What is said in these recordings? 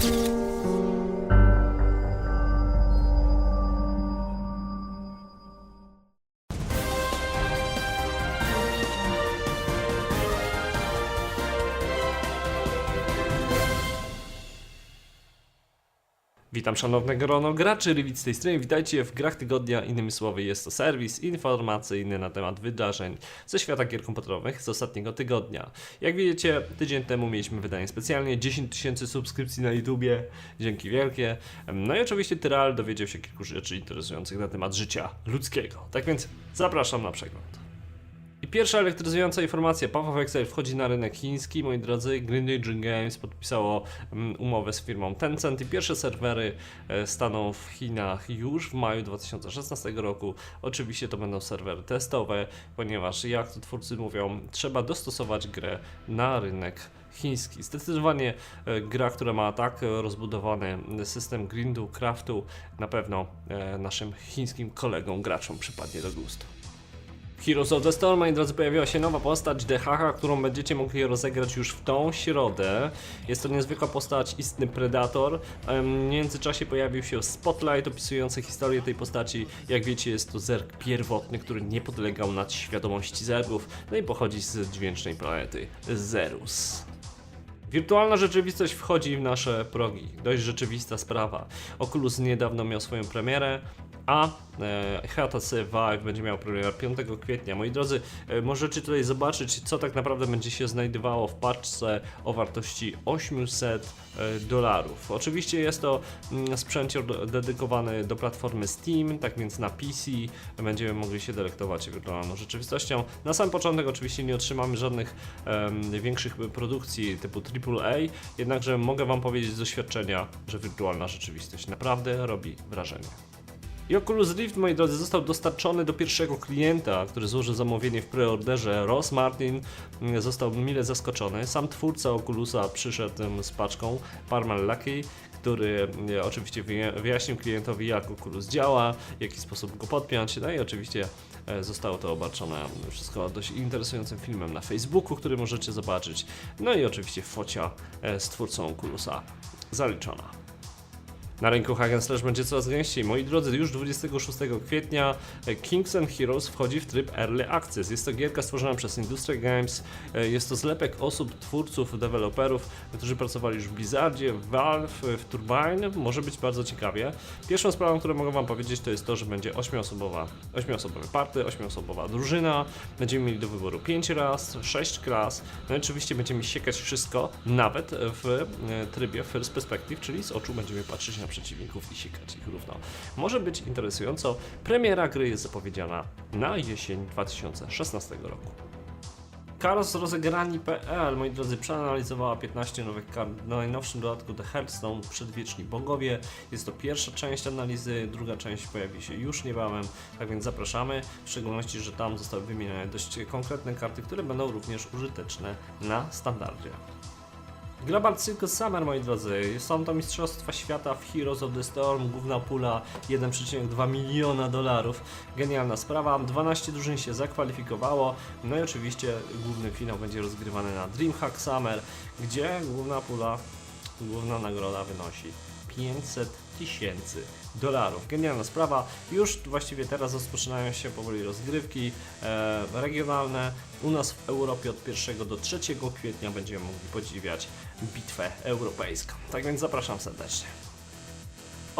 Thank you. Witam szanowne grono graczy, Rywit z tej strony, witajcie w Grach Tygodnia, innymi słowy jest to serwis informacyjny na temat wydarzeń ze świata gier komputerowych z ostatniego tygodnia. Jak widzicie, tydzień temu mieliśmy wydanie specjalnie, 10 tysięcy subskrypcji na YouTubie, dzięki wielkie. No i oczywiście Tyral dowiedział się kilku rzeczy interesujących na temat życia ludzkiego. Tak więc zapraszam na przegląd. I pierwsza elektryzująca informacja, Paweł Excel wchodzi na rynek chiński, moi drodzy, Greenage Games podpisało mm, umowę z firmą Tencent i pierwsze serwery e, staną w Chinach już w maju 2016 roku. Oczywiście to będą serwery testowe, ponieważ jak to twórcy mówią, trzeba dostosować grę na rynek chiński. Zdecydowanie e, gra, która ma tak rozbudowany system grindu, craftu, na pewno e, naszym chińskim kolegom, graczom przypadnie do gustu. Heroes of the Storm, moi drodzy, pojawiła się nowa postać DHH, którą będziecie mogli rozegrać już w tą środę. Jest to niezwykła postać, istny predator. W międzyczasie pojawił się spotlight opisujący historię tej postaci. Jak wiecie, jest to zerg pierwotny, który nie podlegał nadświadomości zergów, no i pochodzi z dźwięcznej planety Zerus. Wirtualna rzeczywistość wchodzi w nasze progi. Dość rzeczywista sprawa. Oculus niedawno miał swoją premierę, a e, HTC Vive będzie miał premierę 5 kwietnia. Moi drodzy, e, możecie tutaj zobaczyć, co tak naprawdę będzie się znajdowało w paczce o wartości 800 e, dolarów. Oczywiście jest to mm, do- dedykowany do platformy Steam, tak więc na PC będziemy mogli się delektować wirtualną rzeczywistością. Na sam początek oczywiście nie otrzymamy żadnych em, większych produkcji typu AAA, jednakże mogę Wam powiedzieć z doświadczenia, że wirtualna rzeczywistość naprawdę robi wrażenie. I Oculus Rift, moi drodzy, został dostarczony do pierwszego klienta, który złożył zamówienie w preorderze. Ross Martin mm, został mile zaskoczony. Sam twórca Oculusa przyszedł z paczką Parmal Lucky, który e, oczywiście wyja- wyjaśnił klientowi, jak Oculus działa, w jaki sposób go podpiąć. No i oczywiście e, zostało to obarczone wszystko dość interesującym filmem na Facebooku, który możecie zobaczyć. No i oczywiście focia e, z twórcą Oculusa zaliczona. Na rynku Hagen Slash będzie coraz gęściej. Moi drodzy, już 26 kwietnia Kings and Heroes wchodzi w tryb Early Access. Jest to gierka stworzona przez Industry Games. E, Jest to zlepek osób, twórców, deweloperów, którzy pracowali już w Blizzardzie, w Valve, w Turbine. Może być bardzo ciekawie. Pierwszą sprawą, którą mogę Wam powiedzieć, to jest to, że będzie 8-osobowa, 8-osobowe party, 8-osobowa drużyna. Będziemy mieli do wyboru 5 raz, 6 klas. No i oczywiście będziemy siekać wszystko, nawet w e, trybie First Perspective, czyli z oczu będziemy patrzeć na przeciwników i siekać ich równo. Może być interesująco. Premiera gry jest zapowiedziana na jesień 2016 roku. Karos rozegrani.pl, moi drodzy, przeanalizowała 15 nowych kart na najnowszym dodatku The Hearthstone Przedwieczni Bogowie. Jest to pierwsza część analizy, druga część pojawi się już niebawem, tak więc zapraszamy, w szczególności, że tam zostały wymienione dość konkretne karty, które będą również użyteczne na standardzie. Global Circus Summer, moi drodzy, są to Mistrzostwa Świata w Heroes of the Storm, główna pula 1,2 miliona dolarów. Genialna sprawa, 12 drużyn się zakwalifikowało, no i oczywiście główny finał będzie rozgrywany na DreamHack Summer, gdzie główna pula, główna nagroda wynosi 500 tysięcy dolarów. Genialna sprawa. Już właściwie teraz rozpoczynają się powoli rozgrywki e, regionalne. U nas w Europie od 1 do 3 kwietnia będziemy mogli podziwiać bitwę europejską. Tak więc zapraszam serdecznie.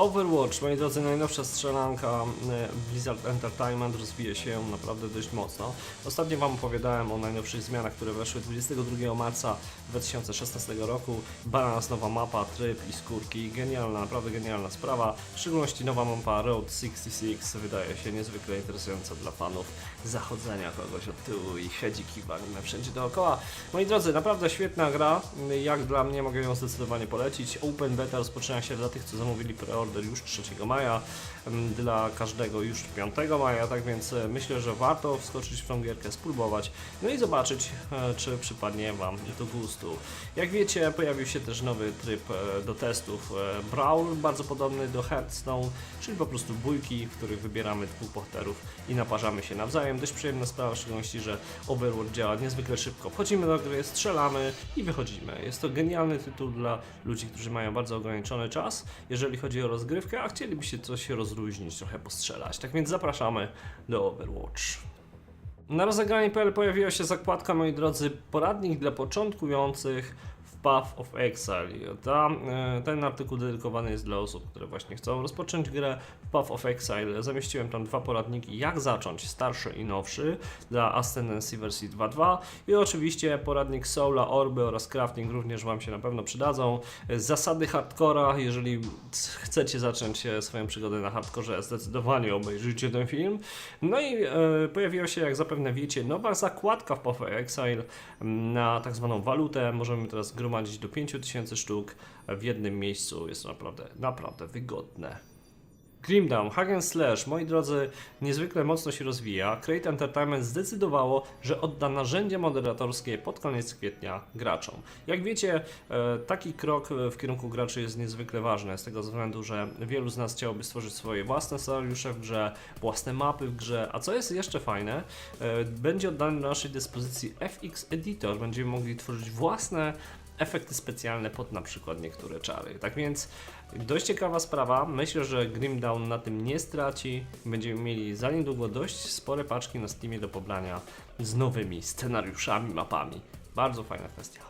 Overwatch, moi drodzy, najnowsza strzelanka e, Blizzard Entertainment rozwija się naprawdę dość mocno. Ostatnio Wam opowiadałem o najnowszych zmianach, które weszły 22 marca 2016 roku. Balans, nowa mapa, tryb i skórki. Genialna, naprawdę genialna sprawa. W szczególności nowa mapa Road 66 wydaje się niezwykle interesująca dla fanów zachodzenia kogoś od tyłu i siedziki walimy wszędzie dookoła. Moi drodzy, naprawdę świetna gra. Jak dla mnie mogę ją zdecydowanie polecić. Open beta rozpoczyna się dla tych, co zamówili preorder już 3 maja, dla każdego już 5 maja, tak więc e, myślę, że warto wskoczyć w tą gierkę, spróbować, no i zobaczyć, e, czy przypadnie Wam do gustu. Jak wiecie, pojawił się też nowy tryb e, do testów Brawl, bardzo podobny do Hearthstone, czyli po prostu bójki, w których wybieramy dwóch bohaterów i naparzamy się nawzajem. Dość przyjemna sprawa, w szczególności, że Overwatch działa niezwykle szybko. Wchodzimy do gry, strzelamy i wychodzimy. Jest to genialny tytuł dla ludzi, którzy mają bardzo ograniczony czas, jeżeli chodzi o rozgrywkę, a chcielibyście coś rozluźnić, trochę postrzelać. Tak więc zapraszamy do Overwatch. Na rozegranie.pl pojawiła się zakładka, moi drodzy, poradnik dla początkujących Path of Exile. Ta, e, ten artykuł dedykowany jest dla osób, które właśnie chcą rozpocząć grę w Path of Exile. Zamieściłem tam dwa poradniki, jak zacząć, starszy i nowszy, dla Ascendancy wersji 2.2 i oczywiście poradnik Soula, Orby oraz Crafting również Wam się na pewno przydadzą. Zasady hardcora, jeżeli chcecie zacząć e, swoją przygodę na hardcorze, zdecydowanie obejrzyjcie ten film. No i e, pojawiła się, jak zapewne wiecie, nowa zakładka w Path of Exile m, na tak zwaną walutę. Możemy teraz gromadzić do 5000 sztuk w jednym miejscu. Jest to naprawdę, naprawdę wygodne. Grimdown, and Slash, moi drodzy, niezwykle mocno się rozwija. Create Entertainment zdecydowało, że odda narzędzia moderatorskie pod koniec kwietnia graczom. Jak wiecie, e, taki krok w kierunku graczy jest niezwykle ważny, z tego względu, że wielu z nas chciałoby stworzyć swoje własne scenariusze w grze, własne mapy w grze, a co jest jeszcze fajne, e, będzie oddany do naszej dyspozycji FX Editor, będziemy mogli tworzyć własne efekty specjalne pod na przykład niektóre czary. Tak więc dość ciekawa sprawa. Myślę, że Grimdown na tym nie straci. Będziemy mieli za niedługo dość spore paczki na Steamie do pobrania z nowymi scenariuszami, mapami. Bardzo fajna kwestia.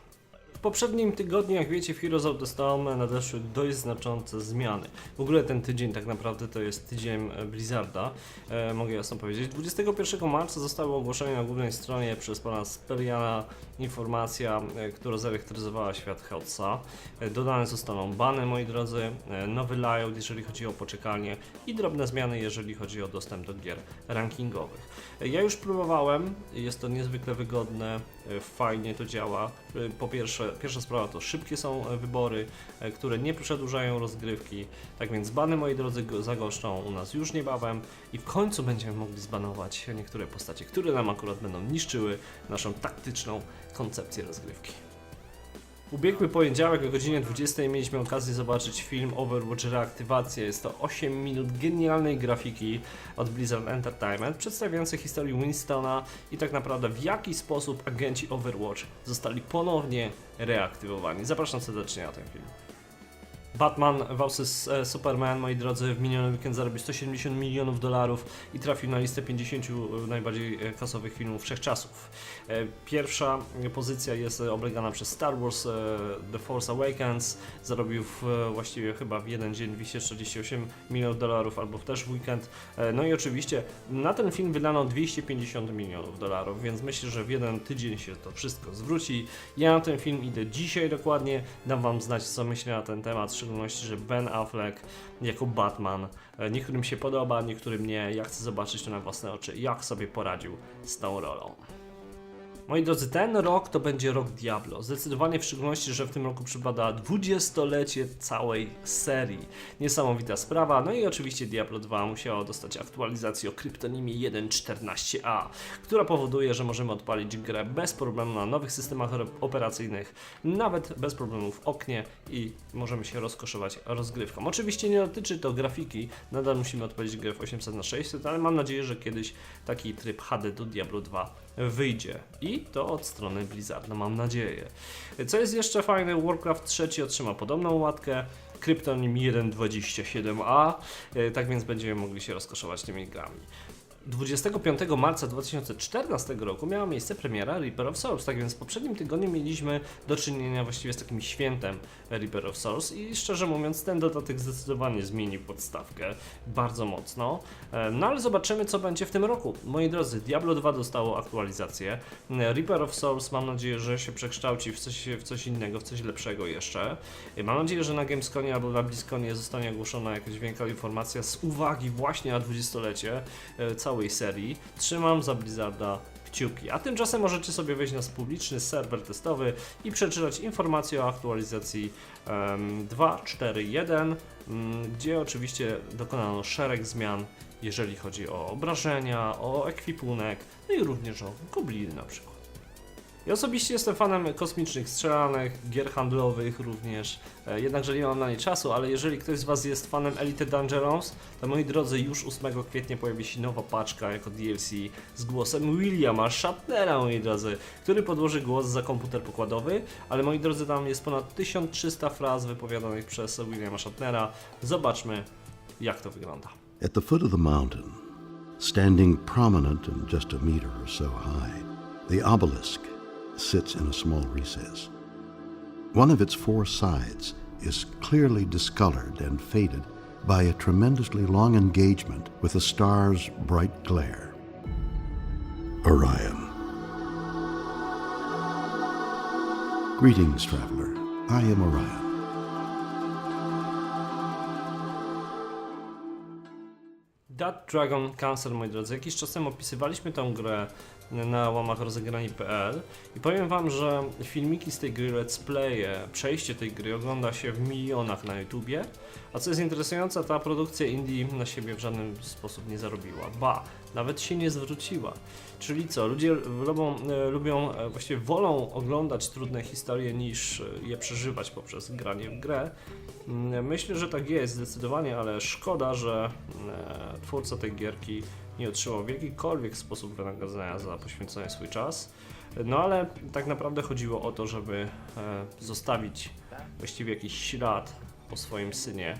Poprzednim tygodniu, jak wiecie, w Heroes of the Storm nadeszły dość znaczące zmiany. W ogóle ten tydzień tak naprawdę to jest tydzień Blizzarda, e, mogę jasno powiedzieć. 21 marca zostało ogłoszenie na głównej stronie przez pana Speriana informacja, e, która zaelektryzowała świat Hellsa. E, dodane zostaną bany, moi drodzy, e, nowy layout, jeżeli chodzi o poczekalnię i drobne zmiany, jeżeli chodzi o dostęp do gier rankingowych. E, Ja już próbowałem, jest to niezwykle wygodne, fajnie to działa. E, Po pierwsze, pierwsza sprawa to szybkie są e, wybory, e, które nie przedłużają rozgrywki. Tak więc bany, moi drodzy, go- zagoszczą u nas już niebawem i w końcu będziemy mogli zbanować niektóre postacie, które nam akurat będą niszczyły naszą taktyczną koncepcję rozgrywki. Ubiegły poniedziałek o godzinie 20 mieliśmy okazję zobaczyć film Overwatch Reaktywacja. Jest to 8 minut genialnej grafiki od Blizzard Entertainment, przedstawiającej historię Winstona i tak naprawdę w jaki sposób agenci Overwatch zostali ponownie reaktywowani. Zapraszam serdecznie na ten film. Batman vs e, Superman, moi drodzy, w miniony weekend zarobił 170 milionów dolarów i trafił na listę 50 najbardziej e, kasowych filmów wszechczasów. E, Pierwsza pozycja jest e, oblegana przez Star Wars e, The Force Awakens. Zarobił w, e, właściwie chyba w jeden dzień 248 milionów dolarów, albo też w weekend. E, No i oczywiście na ten film wydano 250 milionów dolarów, więc myślę, że w jeden tydzień się to wszystko zwróci. Ja na ten film idę dzisiaj dokładnie, dam Wam znać, co myślę na ten temat, szczególności, że Ben Affleck jako Batman e, niektórym się podoba, niektórym nie. Ja chcę zobaczyć to na własne oczy, jak sobie poradził z tą rolą. Moi drodzy, ten rok to będzie rok Diablo. Zdecydowanie w szczególności, że w tym roku przypada 20-lecie całej serii. Niesamowita sprawa. No i oczywiście Diablo 2 musiało dostać aktualizację o kryptonimie 1.14a, która powoduje, że możemy odpalić grę bez problemu na nowych systemach operacyjnych, nawet bez problemu w oknie i możemy się rozkoszować rozgrywką. Oczywiście nie dotyczy to grafiki, nadal musimy odpalić grę w 800 na 600 ale mam nadzieję, że kiedyś taki tryb HD do Diablo 2 wyjdzie. I to od strony Blizzarda, mam nadzieję. Co jest jeszcze fajne, Warcraft 3 otrzyma podobną łatkę. Kryptonim 1.27a, e, tak więc będziemy mogli się rozkoszować tymi grami. 25 marca 2014 roku miała miejsce premiera Reaper of Souls, tak więc w poprzednim tygodniu mieliśmy do czynienia właściwie z takim świętem Reaper of Souls i szczerze mówiąc ten dodatek zdecydowanie zmienił podstawkę bardzo mocno. E, No ale zobaczymy co będzie w tym roku. Moi drodzy, Diablo 2 dostało aktualizację. E, Reaper of Souls mam nadzieję, że się przekształci w coś, w coś innego, w coś lepszego jeszcze. E, Mam nadzieję, że na Gamesconie albo na BlizzConie zostanie ogłoszona jakaś większa informacja z uwagi właśnie na 20-lecie e, całej serii. Trzymam za Blizzarda kciuki. A tymczasem możecie sobie wejść na publiczny serwer testowy i przeczytać informacje o aktualizacji em, 2.4.1, mm, gdzie oczywiście dokonano szereg zmian, jeżeli chodzi o obrażenia, o ekwipunek, no i również o gobliny na przykład. Ja osobiście jestem fanem kosmicznych strzelanek, gier handlowych również, e, jednakże nie mam na nie czasu, ale jeżeli ktoś z Was jest fanem Elite Dangerous, to moi drodzy, już 8 kwietnia pojawi się nowa paczka jako DLC z głosem Williama Shatnera, moi drodzy, który podłoży głos za komputer pokładowy, ale moi drodzy, tam jest ponad 1300 fraz wypowiadanych przez Williama Shatnera. Zobaczmy, jak to wygląda. At the foot of the mountain, standing prominent and just a meter or so high, the obelisk sits in a small recess. One of its four sides is clearly discolored and faded by a tremendously long engagement with the star's bright glare. Orion. Greetings, traveler. I am Orion. That Dragon Cancer, moi drodzy. Jakiś czas temu opisywaliśmy tę grę na łamach rozegrani.pl i powiem wam, że filmiki z tej gry, let's playe, przejście tej gry ogląda się w milionach na YouTubie, a co jest interesujące, ta produkcja indie na siebie w żaden sposób nie zarobiła. Ba, nawet się nie zwróciła. Czyli co, ludzie lubią, e, lubią e, właściwie wolą oglądać trudne historie niż e, je przeżywać poprzez granie w grę. Mm, Myślę, że tak jest zdecydowanie, ale szkoda, że twórca tej gierki nie otrzymał w jakikolwiek sposób wynagrodzenia za poświęcony swój czas. No ale tak naprawdę chodziło o to, żeby e, zostawić właściwie jakiś ślad po swoim synie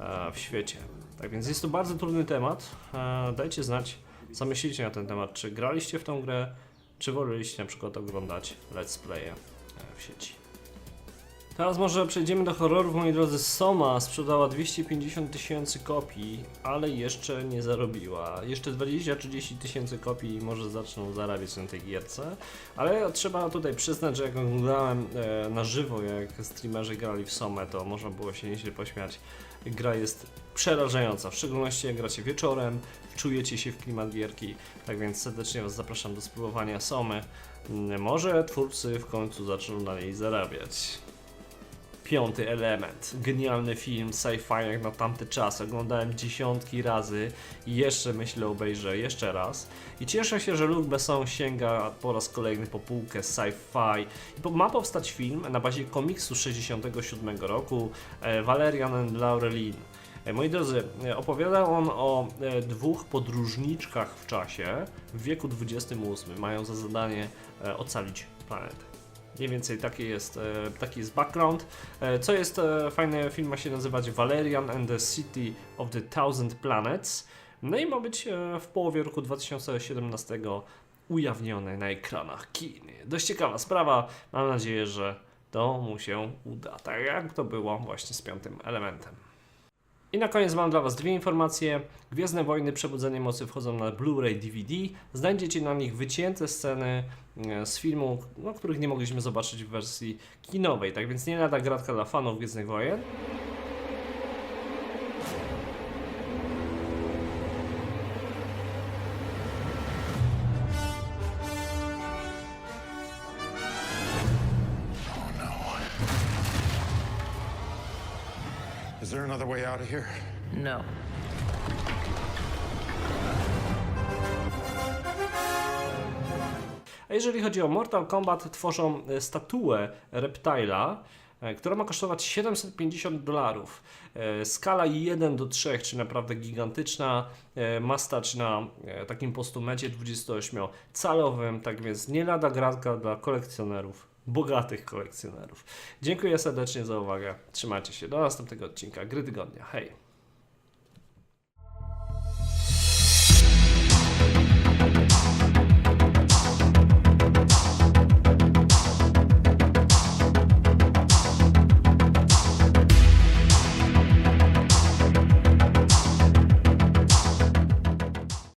e, w świecie. Tak więc jest to bardzo trudny temat. E, dajcie znać, co myślicie na ten temat. Czy graliście w tą grę, czy woleliście na przykład oglądać let's playe w sieci. Teraz może przejdziemy do horrorów, moi drodzy. Soma sprzedała 250 tysięcy kopii, ale jeszcze nie zarobiła. Jeszcze 20-30 tysięcy kopii może zaczną zarabiać na tej gierce. Ale trzeba tutaj przyznać, że jak oglądałem e, na żywo, jak streamerzy grali w Somę, to można było się nieźle pośmiać. Gra jest przerażająca, w szczególności jak gracie wieczorem, czujecie się w klimat gierki. Tak więc serdecznie Was zapraszam do spróbowania Somy. Może twórcy w końcu zaczną na niej zarabiać. Piąty element. Genialny film sci-fi jak na tamte czasy. Oglądałem dziesiątki razy i jeszcze myślę obejrzę jeszcze raz. I cieszę się, że Luc Besson sięga po raz kolejny po półkę sci-fi. Ma powstać film na bazie komiksu 67 roku e, Valerian and Laurelin. E, Moi drodzy, e, opowiada on o e, dwóch podróżniczkach w czasie w wieku XXVIII. Mają za zadanie ocalić planetę. Mniej więcej taki jest, e, taki jest background. E, Co jest e, fajne, film ma się nazywać Valerian and the City of the Thousand Planets. No i ma być w połowie roku 2017 ujawniony na ekranach kin. Dość ciekawa sprawa. Mam nadzieję, że to mu się uda. Tak jak to było właśnie z piątym elementem. I na koniec mam dla Was dwie informacje. Gwiezdne Wojny Przebudzenie Mocy wchodzą na Blu-ray DVD. Znajdziecie na nich wycięte sceny e, z filmu, no, których nie mogliśmy zobaczyć w wersji kinowej. Tak więc nie lada gratka dla fanów Gwiezdnych Wojen. Is there another way out of here? No. A jeżeli chodzi o Mortal Kombat, tworzą e, statuę Reptila, e, która ma kosztować 750 dolarów. E, Skala 1 do 3, czy naprawdę gigantyczna, ma stać na takim postumecie 28-calowym, tak więc nie lada gratka dla kolekcjonerów, bogatych kolekcjonerów. Dziękuję serdecznie za uwagę, trzymajcie się, do następnego odcinka Gry Tygodnia, hej!